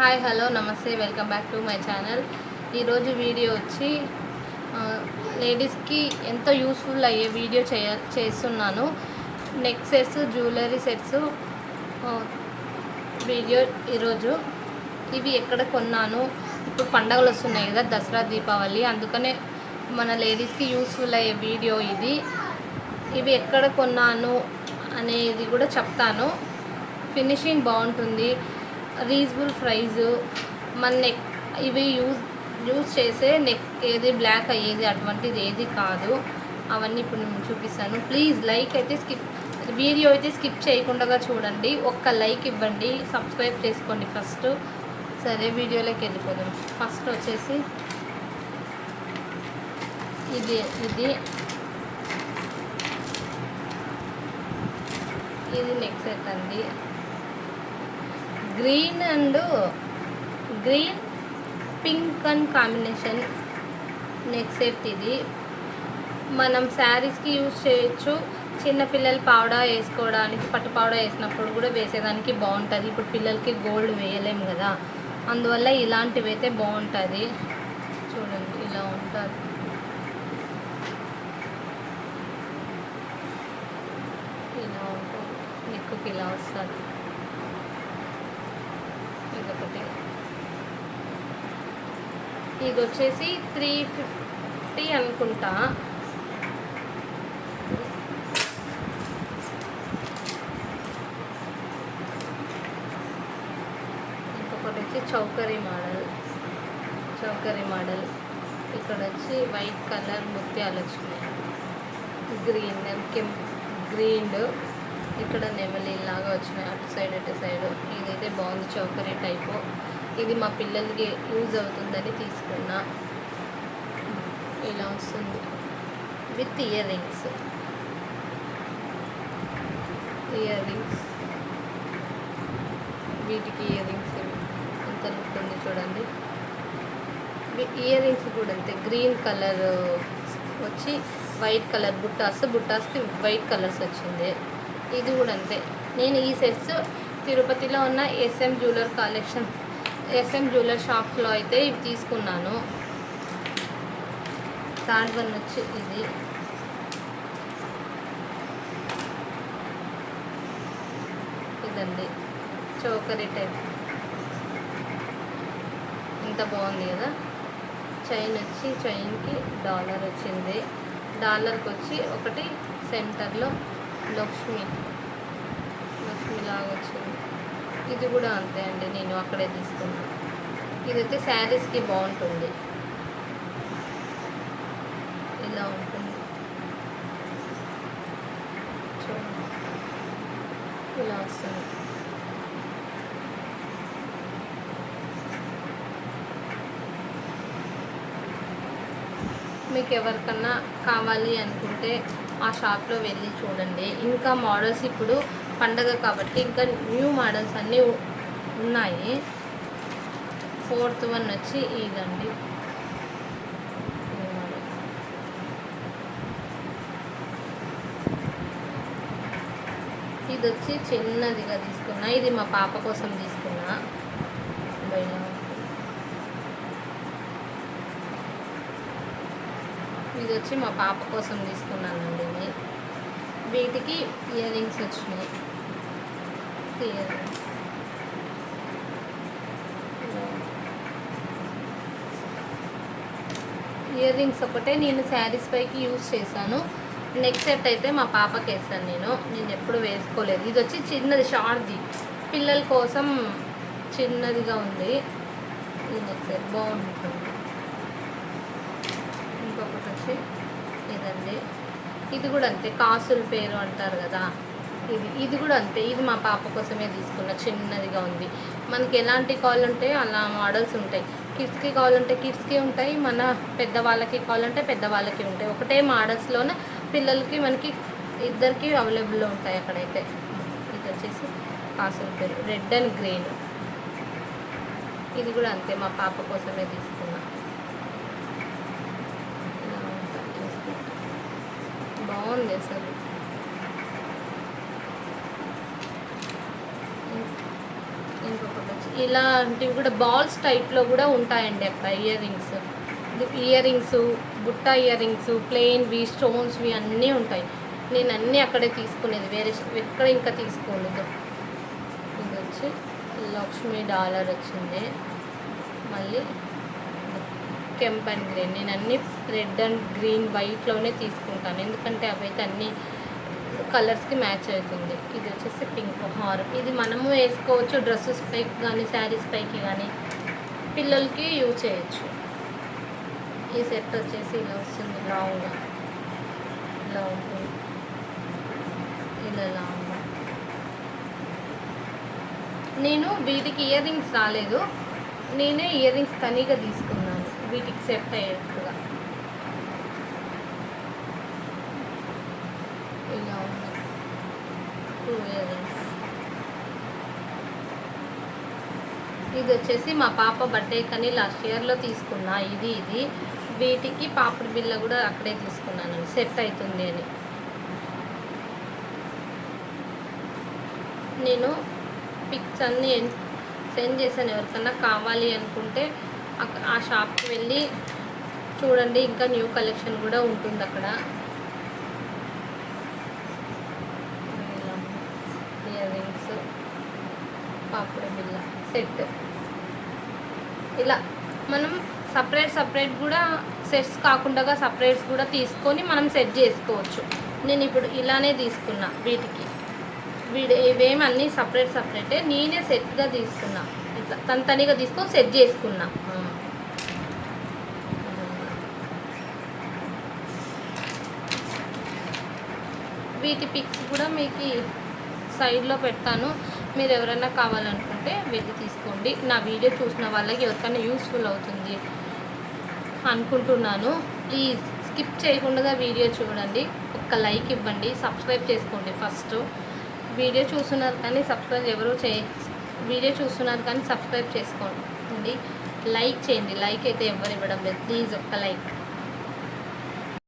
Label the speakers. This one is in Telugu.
Speaker 1: హాయ్ హలో నమస్తే welcome back to my channel. ఈరోజు వీడియో వచ్చి లేడీస్కి ఎంతో యూస్ఫుల్ అయ్యే వీడియో చేయ చేస్తున్నాను. Neck sets jewellery sets video ఈరోజు ఇవి ఎక్కడ కొన్నాను? ఇప్పుడు పండగలు వస్తున్నాయి కదా దసరా దీపావళి. అందుకనే మన లేడీస్కి యూస్ఫుల్ అయ్యే వీడియో ఇది. ఇవి ఎక్కడ కొన్నాను అనేది కూడా చెప్తాను. ఫినిషింగ్ బాగుంటుంది. రీజనబుల్ ప్రైజ్ మన నెక్ ఇవి యూజ్ యూజ్ చేసే నెక్ ఏది బ్లాక్ అయ్యేది అటువంటిది ఏది కాదు. అవన్నీ ఇప్పుడు నేను చూపిస్తాను. ప్లీజ్ లైక్ అయితే స్కిప్ వీడియో అయితే స్కిప్ చేయకుండా చూడండి. ఒక్క లైక్ ఇవ్వండి. సబ్స్క్రైబ్ చేసుకోండి ఫస్ట్ సరే వీడియోలోకి వెళ్ళిపోదాం. ఫస్ట్ వచ్చేసి ఇది ఇది. ఇది నెక్ సెట్ అండి. Green and green pink and combination neck set ఇది. మనం శారీస్కి యూజ్ చేయొచ్చు. చిన్నపిల్లలు పావడా వేసుకోవడానికి పట్టు పావడా వేసినప్పుడు కూడా వేసేదానికి బాగుంటుంది. ఇప్పుడు పిల్లలకి గోల్డ్ వేయలేము కదా. అందువల్ల ఇలాంటివి అయితే బాగుంటుంది. చూడండి ఇలా ఉంటుంది. ఇలా ఉంటుంది. నెక్కుకి ఇలా వస్తుంది. ఒకటి ఇది వచ్చేసి త్రీ ఫిఫ్టీ అనుకుంటా. ఇంకొకటి వచ్చి చౌకరీ మోడల్. చౌకరీ మోడల్. ఇక్కడ వచ్చి వైట్ కలర్ ముత్యాలు వచ్చినాయి గ్రీన్ కెం గ్రీన్ ఇక్కడ నెమలి లాగా వచ్చినాయి అటు సైడ్ అటు సైడ్ ఇదైతే బాగుంది చౌకరీ టైపు ఇది మా పిల్లలకి యూజ్ అవుతుందని తీసుకున్నా. ఇలా వస్తుంది. With earrings earrings వీటికి ఇయర్ రింగ్స్ ఎంత ఉంటుంది ఉంది చూడండి. ఇయర్ రింగ్స్ కూడా అంతే. గ్రీన్ కలర్ వచ్చి వైట్ కలర్ బుట్టాస్. బుట్టాస్కి వైట్ కలర్స్ వచ్చింది. ఇది కూడా అంతే. నేను ఈ సెట్స్ తిరుపతిలో ఉన్న SM jeweller collection SM jeweller షాప్లో అయితే ఇవి తీసుకున్నాను. థర్డ్ వన్ వచ్చి ఇది. ఇదండి. చోకరీ టైప్ ఇంత బాగుంది కదా. చైన్ వచ్చి చైన్కి డాలర్ వచ్చింది. డాలర్కి వచ్చి ఒకటి సెంటర్లో లక్ష్మి. లక్ష్మి లాగా వచ్చింది. ఇది కూడా అంతే అండి నేను అక్కడే తీసుకున్నాను ఇదైతే శారీస్కి బాగుంటుంది. ఇలా ఉంటుంది. చూడండి. ఇలా వస్తుంది. మీకు ఎవరికన్నా కావాలి అనుకుంటే ఆ షాప్లో వెళ్ళి చూడండి. ఇంకా మోడల్స్ ఇప్పుడు పండగ కాబట్టి ఇంకా న్యూ మోడల్స్ అన్నీ ఉన్నాయి. ఫోర్త్ వన్ వచ్చి ఇదండి. ఇది వచ్చి చిన్నదిగా తీసుకున్నా. ఇది మా పాప కోసం తీసుకున్నా. ఇది వచ్చి మా పాప కోసం తీసుకున్నానండి ఇది. వీటికి ఇయర్ రింగ్స్ వచ్చినాయి. ఇయర్ రింగ్స్ ఇయర్ రింగ్స్ ఒకటే నేను శారీస్ పైకి యూజ్ చేశాను. నెక్ సెట్ అయితే మా పాపకి వేసాను నేను. నేను ఎప్పుడు వేసుకోలేదు. ఇది వచ్చి చిన్నది షార్ట్ది. పిల్లల కోసం చిన్నదిగా ఉంది. ఈ నెక్ సెట్. బాగుంటుంది. వచ్చి ఇదండి. ఇది కూడా అంతే కాసుల పేరు అంటారు కదా. ఇది ఇది కూడా అంతే. ఇది మా పాప కోసమే తీసుకున్న చిన్నదిగా ఉంది. మనకి ఎలాంటి కావాలంటే అలా మోడల్స్ ఉంటాయి. కిడ్స్కి కావాలంటే కిడ్స్కి ఉంటాయి. మన పెద్దవాళ్ళకి కావాలంటే పెద్దవాళ్ళకి ఉంటాయి. ఒకటే మోడల్స్లోనే పిల్లలకి మనకి ఇద్దరికి అవైలబుల్లో ఉంటాయి అక్కడైతే. ఇది వచ్చేసి కాసుల పేరు. Red and green. ఇది కూడా అంతే మా పాప కోసమే తీసుకున్నా ఇలా ఉంటుంది చూసుకుంటే. బాగుంది అసలు ఇంకొకటి ఇలాంటివి కూడా బాల్స్ టైప్లో కూడా ఉంటాయండి అక్కడ ఇయర్ రింగ్స్ ఇయర్ రింగ్స్ బుట్ట ఇయర్ రింగ్స్ ప్లెయిన్వి స్టోన్స్వి అన్నీ ఉంటాయి. నేను అన్నీ అక్కడే తీసుకునేది వేరే ఎక్కడ ఇంకా తీసుకోలేదు. ఇది వచ్చి లక్ష్మీ డాలర్ వచ్చింది. మళ్ళీ కెంప్ అండ్. గ్రీన్ నేను అన్ని రెడ్ అండ్ గ్రీన్ వైట్లోనే తీసుకుంటాను. ఎందుకంటే అవైతే అన్ని కలర్స్కి మ్యాచ్ అవుతుంది. ఇది వచ్చేసి పింక్ హారం. ఇది మనము వేసుకోవచ్చు డ్రెస్సెస్ పైకి కానీ శారీస్ పైకి కానీ పిల్లలకి యూజ్ చేయొచ్చు. ఈ సెట్ వచ్చేసి ఇలా వస్తుంది లాంగ్గా ఇలా ఉంటుంది. ఇలా లాంగ్గా నేను వీటికి ఇయర్ రింగ్స్ రాలేదు. నేనే ఇయర్ రింగ్స్ తనీగా తీసుకున్నాను. వీటికి సెట్ అయ్యేట్టుగా. ఇలా ఉంది. టూ ఇయర్ ఇది వచ్చేసి మా పాప బర్త్డే కానీ లాస్ట్ ఇయర్లో తీసుకున్నా. ఇది ఇది. వీటికి పాపడి బిల్ల కూడా అక్కడే తీసుకున్నాను. సెట్ అవుతుంది అని. నేను పిక్స్ అన్నీ సెండ్ చేశాను. ఎవరికన్నా కావాలి అనుకుంటే ఆ షాప్కి వెళ్ళి చూడండి ఇంకా న్యూ కలెక్షన్ కూడా ఉంటుంది అక్కడ. ఇయర్ రింగ్స్ పాపుడు బిల్ల సెట్. ఇలా మనం సపరేట్ సపరేట్ కూడా సెట్స్ కాకుండా సపరేట్స్ కూడా తీసుకొని మనం సెట్ చేసుకోవచ్చు. నేను ఇప్పుడు ఇలానే తీసుకున్నా వీటికి. వీడి ఇవేమన్నీ సపరేట్ సపరేటే నేనే సెట్గా తీసుకున్నా. ఇట్లా తనితనిగా తీసుకొని సెట్ చేసుకున్నా. వీటి పిక్స్ కూడా మీకు సైడ్లో పెడతాను. మీరు ఎవరైనా కావాలనుకుంటే వెళ్ళి తీసుకోండి. నా వీడియో చూసిన వాళ్ళకి ఎవరికైనా యూస్ఫుల్ అవుతుంది అనుకుంటున్నాను. ప్లీజ్ స్కిప్ చేయకుండా వీడియో చూడండి. ఒక్క లైక్ ఇవ్వండి. సబ్స్క్రైబ్ చేసుకోండి ఫస్ట్ వీడియో చూస్తున్నారు కానీ సబ్స్క్రైబ్ ఎవరు చే వీడియో చూస్తున్నారు కానీ సబ్స్క్రైబ్ చేసుకోండి. లైక్ చేయండి. లైక్ అయితే ఎవరు ఇవ్వడం లేదు. ప్లీజ్ ఒక్క లైక్